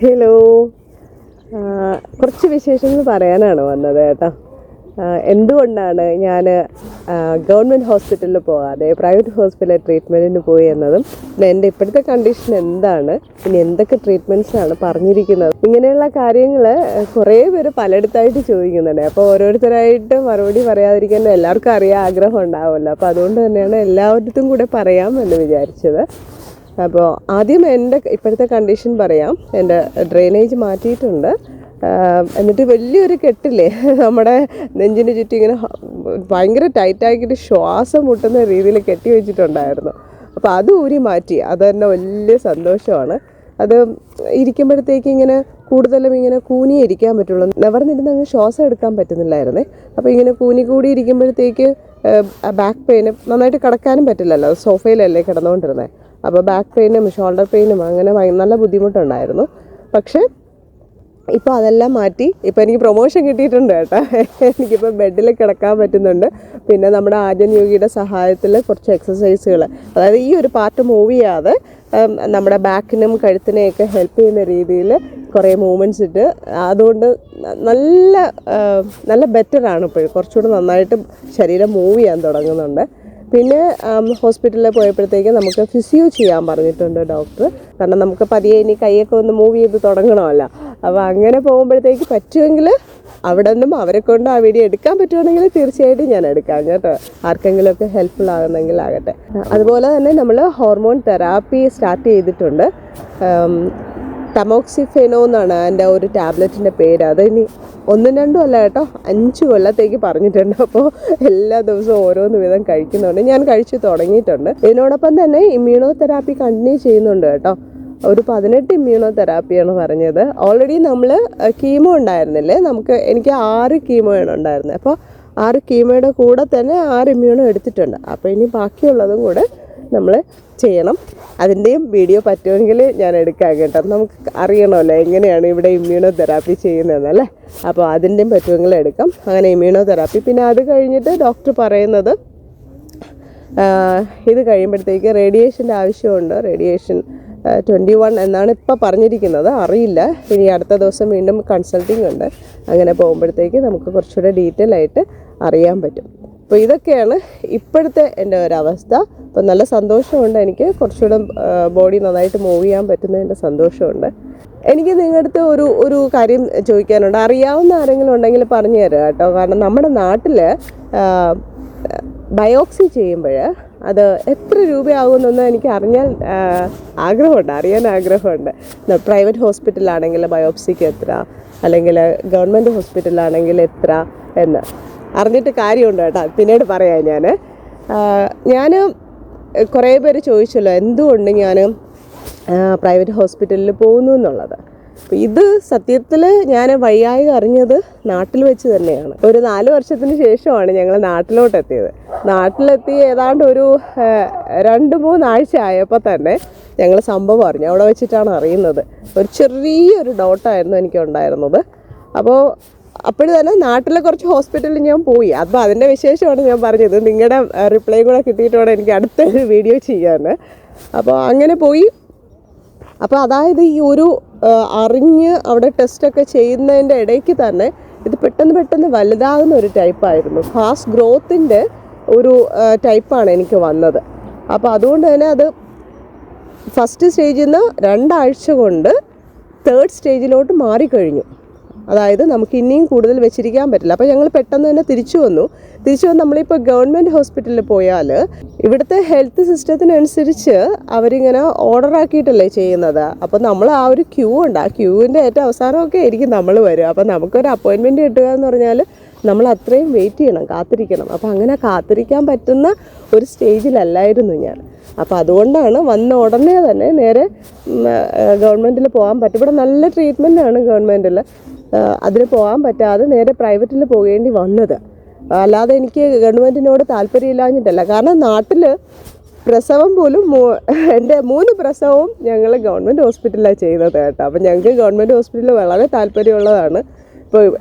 Hello കുറച്ച് വിശേഷങ്ങൾ പറയാനാണ് വന്നത് കേട്ടോ. എന്തുകൊണ്ടാണ് ഞാൻ ഗവൺമെന്റ് ഹോസ്പിറ്റലിൽ പോകാതെ പ്രൈവറ്റ് ഹോസ്പിറ്റലിൽ ട്രീറ്റ്മെന്റിന് പോയി എന്നതും പിന്നെ എന്റെ ഇപ്പോഴത്തെ കണ്ടീഷൻ എന്താണ് പിന്നെ എന്തൊക്കെ ട്രീറ്റ്മെന്റ്സാണ് പറഞ്ഞിരിക്കുന്നത്. ഇങ്ങനെയുള്ള കാര്യങ്ങൾ കുറേ പേര് പലയിടത്തായിട്ട് ചോദിക്കുന്നുണ്ട്. അപ്പോൾ ഓരോരുത്തരായിട്ട് മറുപടി പറയാതിരിക്കാൻ എല്ലാവർക്കും അറിയാൻ ആഗ്രഹം ഉണ്ടാവുമല്ലോ. അപ്പോൾ അതുകൊണ്ട് തന്നെയാണ് എല്ലാവരുടെ കൂടെ പറയാമെന്ന് വിചാരിച്ചത്. അപ്പോൾ ആദ്യം എന്റെ ഇപ്പോഴത്തെ കണ്ടീഷൻ പറയാം. എന്റെ ഡ്രെയിനേജ് മാറ്റിയിട്ടുണ്ട്. എന്നിട്ട് വലിയൊരു കെട്ടില്ലേ? നമ്മുടെ നെഞ്ചിന് ചുറ്റും ഇങ്ങനെ ഭയങ്കര ടൈറ്റാക്കിയിട്ട് ശ്വാസം മുട്ടുന്ന രീതിയിൽ കെട്ടി വെച്ചിട്ടുണ്ടായിരുന്നു. അപ്പോൾ അത് ഊരി മാറ്റി. അത് തന്നെ വലിയ സന്തോഷമാണ്. അത് ഇരിക്കുമ്പോഴത്തേക്ക് ഇങ്ങനെ കൂടുതലും ഇങ്ങനെ കൂനിയെ ഇരിക്കാൻ പറ്റുള്ളൂ. നിവർന്നിരുന്ന് അങ്ങ് ശ്വാസം എടുക്കാൻ പറ്റുന്നില്ലായിരുന്നേ. അപ്പോൾ ഇങ്ങനെ കൂനി കൂടി ഇരിക്കുമ്പോഴത്തേക്ക് ബാക്ക് പെയിന് നന്നായിട്ട് കിടക്കാനും പറ്റില്ലല്ലോ. സോഫയിലല്ലേ കിടന്നുകൊണ്ടിരുന്നത് അപ്പോൾ ബാക്ക് പെയിനും ഷോൾഡർ പെയിനും അങ്ങനെ നല്ല ബുദ്ധിമുട്ടുണ്ടായിരുന്നു. പക്ഷേ ഇപ്പോൾ അതെല്ലാം മാറ്റി ഇപ്പോൾ എനിക്ക് പ്രൊമോഷൻ കിട്ടിയിട്ടുണ്ട് കേട്ടോ. എനിക്കിപ്പോൾ ബെഡിൽ കിടക്കാൻ പറ്റുന്നുണ്ട്. പിന്നെ നമ്മുടെ ആര്യൻ യോഗിയുടെ സഹായത്തിൽ കുറച്ച് എക്സസൈസുകൾ അതായത് ഈ ഒരു പാർട്ട് മൂവ് ചെയ്യാതെ നമ്മുടെ ബാക്കിനും കഴുത്തിനെയൊക്കെ ഹെൽപ്പ് ചെയ്യുന്ന രീതിയിൽ കുറേ മൂവ്മെന്റ്സ് ഇട്ട് അതുകൊണ്ട് നല്ല നല്ല ബെറ്ററാണ് ഇപ്പോൾ കുറച്ചുകൂടി നന്നായിട്ട് ശരീരം മൂവ് ചെയ്യാൻ തുടങ്ങുന്നുണ്ട്. പിന്നെ ഹോസ്പിറ്റലിൽ പോയപ്പോഴത്തേക്ക് നമുക്ക് ഫിസിയോ ചെയ്യാൻ പറഞ്ഞിട്ടുണ്ട് ഡോക്ടർ കാരണം നമുക്ക് പതിയെ ഇനി കൈയൊക്കെ ഒന്ന് മൂവ് ചെയ്ത് തുടങ്ങണമല്ലോ. അപ്പോൾ അങ്ങനെ പോകുമ്പോഴത്തേക്ക് പറ്റുമെങ്കിൽ അവിടെ നിന്നും അവരെ കൊണ്ട് ആ വീഡിയോ എടുക്കാൻ പറ്റുവാണെങ്കിൽ തീർച്ചയായിട്ടും ഞാൻ എടുക്കാം കേട്ടോ. ആർക്കെങ്കിലുമൊക്കെ ഹെൽപ്ഫുൾ ആകുന്നെങ്കിൽ ആകട്ടെ. അതുപോലെ തന്നെ നമ്മൾ ഹോർമോൺ തെറാപ്പി സ്റ്റാർട്ട് ചെയ്തിട്ടുണ്ട്. ടമോക്സിഫെനോ എന്നാണ് എന്റെ ഒരു ടാബ്ലറ്റിന്റെ പേര്. അത് ഇനി ഒന്നും രണ്ടും അല്ല കേട്ടോ. അഞ്ച് കൊല്ലത്തേക്ക് പറഞ്ഞിട്ടുണ്ട്. അപ്പോൾ എല്ലാ ദിവസവും ഓരോന്ന് വിധം കഴിക്കുന്നുണ്ട്. ഞാൻ കഴിച്ചു തുടങ്ങിയിട്ടുണ്ട്. ഇതിനോടൊപ്പം തന്നെ ഇമ്മ്യൂണോ തെറാപ്പി കണ്ടിന്യൂ ചെയ്യുന്നുണ്ട് കേട്ടോ. ഒരു പതിനെട്ട് ഇമ്മ്യൂണോ തെറാപ്പിയാണ് പറഞ്ഞത് ഓൾറെഡി നമ്മൾ കീമോ ഉണ്ടായിരുന്നില്ലേ? നമുക്ക് എനിക്ക് ആറ് കീമോയാണ് ഉണ്ടായിരുന്നത്. അപ്പോൾ ആറ് കീമോയുടെ കൂടെ തന്നെ ആറ് ഇമ്മ്യൂണോ എടുത്തിട്ടുണ്ട്. അപ്പോൾ ഇനി ബാക്കിയുള്ളതും കൂടെ നമ്മൾ ചെയ്യണം. അതിന്റെയും വീഡിയോ പറ്റുമെങ്കിൽ ഞാൻ എടുക്കാം കേട്ടോ. നമുക്ക് അറിയണമല്ലോ എങ്ങനെയാണ് ഇവിടെ ഇമ്മ്യൂണോ തെറാപ്പി ചെയ്യുന്നതെന്നല്ലേ അപ്പോൾ അതിന്റെയും പറ്റുമെങ്കിൽ എടുക്കാം. അങ്ങനെ ഇമ്മ്യൂണോ തെറാപ്പി പിന്നെ അത് കഴിഞ്ഞിട്ട് ഡോക്ടർ പറയുന്നത് ഇത് കഴിയുമ്പോഴത്തേക്ക് റേഡിയേഷന്റെ ആവശ്യമുണ്ട്. റേഡിയേഷൻ ട്വന്റി വൺ എന്നാണ് ഇപ്പോൾ പറഞ്ഞിരിക്കുന്നത്. അറിയില്ല. ഇനി അടുത്ത ദിവസം വീണ്ടും കൺസൾട്ടിംഗ് ഉണ്ട്. അങ്ങനെ പോകുമ്പോഴത്തേക്ക് നമുക്ക് കുറച്ചുകൂടെ ഡീറ്റെയിൽ ആയിട്ട് അറിയാൻ പറ്റും. അപ്പോൾ ഇതൊക്കെയാണ് ഇപ്പോഴത്തെ എന്റെ ഒരവസ്ഥ. അപ്പോൾ നല്ല സന്തോഷമുണ്ട് എനിക്ക്. കുറച്ചുകൂടെ ബോഡി നന്നായിട്ട് മൂവ് ചെയ്യാൻ പറ്റുന്നതിന്റെ സന്തോഷമുണ്ട്. എനിക്ക് നിങ്ങളുടെ അടുത്ത് ഒരു ഒരു കാര്യം ചോദിക്കാനുണ്ട്. അറിയാവുന്ന ആരെങ്കിലും ഉണ്ടെങ്കിൽ പറഞ്ഞു തരാം കേട്ടോ. കാരണം നമ്മുടെ നാട്ടിൽ ബയോപ്സി ചെയ്യുമ്പോൾ അത് എത്ര രൂപയാകുമെന്നൊന്ന് എനിക്ക് അറിഞ്ഞാൽ ആഗ്രഹമുണ്ട്. അറിയാൻ ആഗ്രഹമുണ്ട്. പ്രൈവറ്റ് ഹോസ്പിറ്റലാണെങ്കിൽ ബയോപ്സിക്ക് എത്ര? അല്ലെങ്കിൽ ഗവൺമെന്റ് ഹോസ്പിറ്റലാണെങ്കിൽ എത്ര? എന്ന്. അറിഞ്ഞിട്ട് കാര്യമുണ്ട് കേട്ടോ. പിന്നീട് പറയാം ഞാൻ ഞാൻ കുറേ പേര് ചോദിച്ചല്ലോ എന്തുകൊണ്ട് ഞാൻ പ്രൈവറ്റ് ഹോസ്പിറ്റലിൽ പോകുന്നു എന്നുള്ളത്? അപ്പോൾ ഇത് സത്യത്തിൽ ഞാൻ വയ്യായി അറിഞ്ഞത് നാട്ടിൽ വെച്ച് തന്നെയാണ്. ഒരു നാല് വർഷത്തിന് ശേഷമാണ് ഞങ്ങൾ നാട്ടിലോട്ട് എത്തിയത് നാട്ടിലെത്തി ഏതാണ്ട് ഒരു രണ്ട് മൂന്നാഴ്ച ആയപ്പോൾ തന്നെ ഞങ്ങൾ സംഭവം അറിഞ്ഞു. അവിടെ വെച്ചിട്ടാണ് അറിയുന്നത്. ഒരു ചെറിയൊരു ഡൗട്ടായിരുന്നു എനിക്ക് ഉണ്ടായിരുന്നത് അപ്പോൾ അപ്പോഴും തന്നെ നാട്ടിലെ കുറച്ച് ഹോസ്പിറ്റലിൽ ഞാൻ പോയി. അപ്പോൾ അതിന്റെ വിശേഷമാണ് ഞാൻ പറഞ്ഞത്. നിങ്ങളുടെ റിപ്ലൈ കൂടെ കിട്ടിയിട്ടോടെ എനിക്ക് അടുത്തൊരു വീഡിയോ ചെയ്യാൻ അപ്പോൾ അങ്ങനെ പോയി. അപ്പോൾ അതായത് ഈ ഒരു അറിഞ്ഞ് അവിടെ ടെസ്റ്റൊക്കെ ചെയ്യുന്നതിന്റെ ഇടയ്ക്ക് തന്നെ ഇത് പെട്ടെന്ന് പെട്ടെന്ന് വലുതാകുന്ന ഒരു ടൈപ്പായിരുന്നു ഫാസ്റ്റ് ഗ്രോത്തിന്റെ ഒരു ടൈപ്പാണ് എനിക്ക് വന്നത്. അപ്പോൾ അതുകൊണ്ട് തന്നെ അത് ഫസ്റ്റ് സ്റ്റേജിൽ നിന്ന് രണ്ടാഴ്ച കൊണ്ട് തേർഡ് സ്റ്റേജിലോട്ട് മാറിക്കഴിഞ്ഞു. അതായത് നമുക്ക് ഇനിയും കൂടുതൽ വെച്ചിരിക്കാൻ പറ്റില്ല. അപ്പോൾ ഞങ്ങൾ പെട്ടെന്ന് തന്നെ തിരിച്ചു വന്നു. തിരിച്ചു വന്ന് നമ്മളിപ്പോൾ ഗവൺമെന്റ് ഹോസ്പിറ്റലിൽ പോയാൽ ഇവിടുത്തെ ഹെൽത്ത് സിസ്റ്റത്തിനനുസരിച്ച് അവരിങ്ങനെ ഓർഡർ ആക്കിയിട്ടല്ലേ ചെയ്യുന്നത്. അപ്പോൾ നമ്മൾ ആ ഒരു ക്യൂ ഉണ്ട്. ആ ക്യൂവിന്റെ ഏറ്റവും അവസാനമൊക്കെ ആയിരിക്കും നമ്മൾ വരും അപ്പോൾ നമുക്കൊരു അപ്പോയിൻമെന്റ് കിട്ടുക എന്ന് പറഞ്ഞാൽ നമ്മൾ അത്രയും വെയിറ്റ് ചെയ്യണം കാത്തിരിക്കണം. അപ്പോൾ അങ്ങനെ കാത്തിരിക്കാൻ പറ്റുന്ന ഒരു സ്റ്റേജിലല്ലായിരുന്നു ഞാൻ. അപ്പോൾ അതുകൊണ്ടാണ് വന്ന ഉടനെ തന്നെ നേരെ ഗവൺമെന്റിൽ പോകാൻ പറ്റും. ഇവിടെ നല്ല ട്രീറ്റ്മെന്റ് ആണ് ഗവൺമെന്റിൽ അതിന് പോകാൻ പറ്റാതെ നേരെ പ്രൈവറ്റിൽ പോകേണ്ടി വന്നത്. അല്ലാതെ എനിക്ക് ഗവൺമെന്റിനോട് താല്പര്യമില്ലാഞ്ഞിട്ടല്ല. കാരണം നാട്ടിൽ പ്രസവം പോലും മൂ- എന്റെ മൂന്ന് പ്രസവവും ഞങ്ങൾ ഗവൺമെന്റ് ഹോസ്പിറ്റലിലാണ് ചെയ്തത് കേട്ടോ. അപ്പം ഞങ്ങൾക്ക് ഗവൺമെന്റ് ഹോസ്പിറ്റലിൽ വളരെ താല്പര്യമുള്ളതാണ്. ഇപ്പോൾ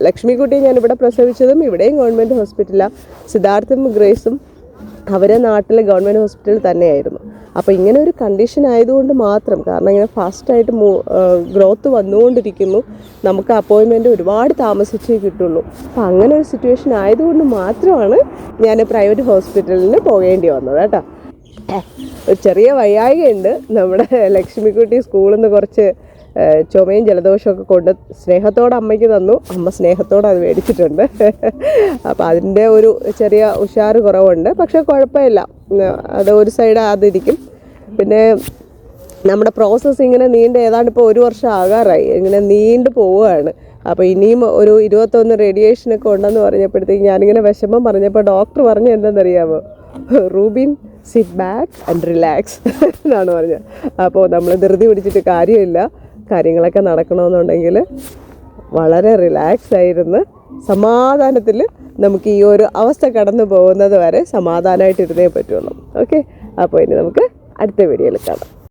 ഞാൻ ഇവിടെ പ്രസവിച്ചതും ഇവിടെയും ഗവൺമെന്റ് ഹോസ്പിറ്റലാണ് സിദ്ധാർത്ഥും ഗ്രേസും അവരെ നാട്ടിലെ ഗവൺമെന്റ് ഹോസ്പിറ്റലിൽ തന്നെയായിരുന്നു. അപ്പോൾ ഇങ്ങനെ ഒരു കണ്ടീഷൻ ആയതുകൊണ്ട് മാത്രം കാരണം ഇങ്ങനെ ഫാസ്റ്റായിട്ട് മൂ ഗ്രോത്ത് വന്നുകൊണ്ടിരിക്കുന്നു. നമുക്ക് അപ്പോയിൻമെന്റ് ഒരുപാട് താമസിച്ചേ കിട്ടുള്ളൂ. അപ്പം അങ്ങനെ ഒരു സിറ്റുവേഷൻ ആയതുകൊണ്ട് മാത്രമാണ് ഞാൻ പ്രൈവറ്റ് ഹോസ്പിറ്റലിന് പോകേണ്ടി വന്നത് കേട്ടോ. ഒരു ചെറിയ വയ്യായികയുണ്ട്. നമ്മുടെ ലക്ഷ്മിക്കുട്ടി സ്കൂളിൽ നിന്ന് കുറച്ച് ചുമയും ജലദോഷമൊക്കെ കൊണ്ട് സ്നേഹത്തോടെ അമ്മയ്ക്ക് തന്നു. അമ്മ സ്നേഹത്തോടെ അത് മേടിച്ചിട്ടുണ്ട്. അപ്പോൾ അതിന്റെ ഒരു ചെറിയ ഉഷാറ് കുറവുണ്ട്. പക്ഷേ കുഴപ്പമില്ല. അത് ഒരു സൈഡ് അതിരിക്കും. പിന്നെ നമ്മുടെ പ്രോസസ്സ് ഇങ്ങനെ നീണ്ട് ഏതാണ്ട് ഇപ്പോൾ ഒരു വർഷം ആകാറായി. ഇങ്ങനെ നീണ്ടു പോവുകയാണ്. അപ്പോൾ ഇനിയും ഒരു ഇരുപത്തൊന്ന് റേഡിയേഷനൊക്കെ ഉണ്ടെന്ന് പറഞ്ഞപ്പോഴത്തേക്ക് ഞാനിങ്ങനെ വിഷമം പറഞ്ഞപ്പോൾ ഡോക്ടർ പറഞ്ഞ എന്തെന്നറിയാമോ Rubin sit back and relax എന്നാണ് പറഞ്ഞത്. അപ്പോൾ നമ്മൾ ധൃതി പിടിച്ചിട്ട് കാര്യമില്ല. കാര്യങ്ങളൊക്കെ നടക്കണമെന്നുണ്ടെങ്കിൽ വളരെ റിലാക്സ് ആയിരുന്ന്. സമാധാനത്തിൽ നമുക്ക് ഈ ഒരു അവസ്ഥ കടന്നു പോകുന്നത് വരെ സമാധാനമായിട്ടിരുന്നേ പറ്റുള്ളൂ. ഓക്കെ അപ്പോൾ ഇനി നമുക്ക് അടുത്ത വീഡിയോയിൽ കാണാം.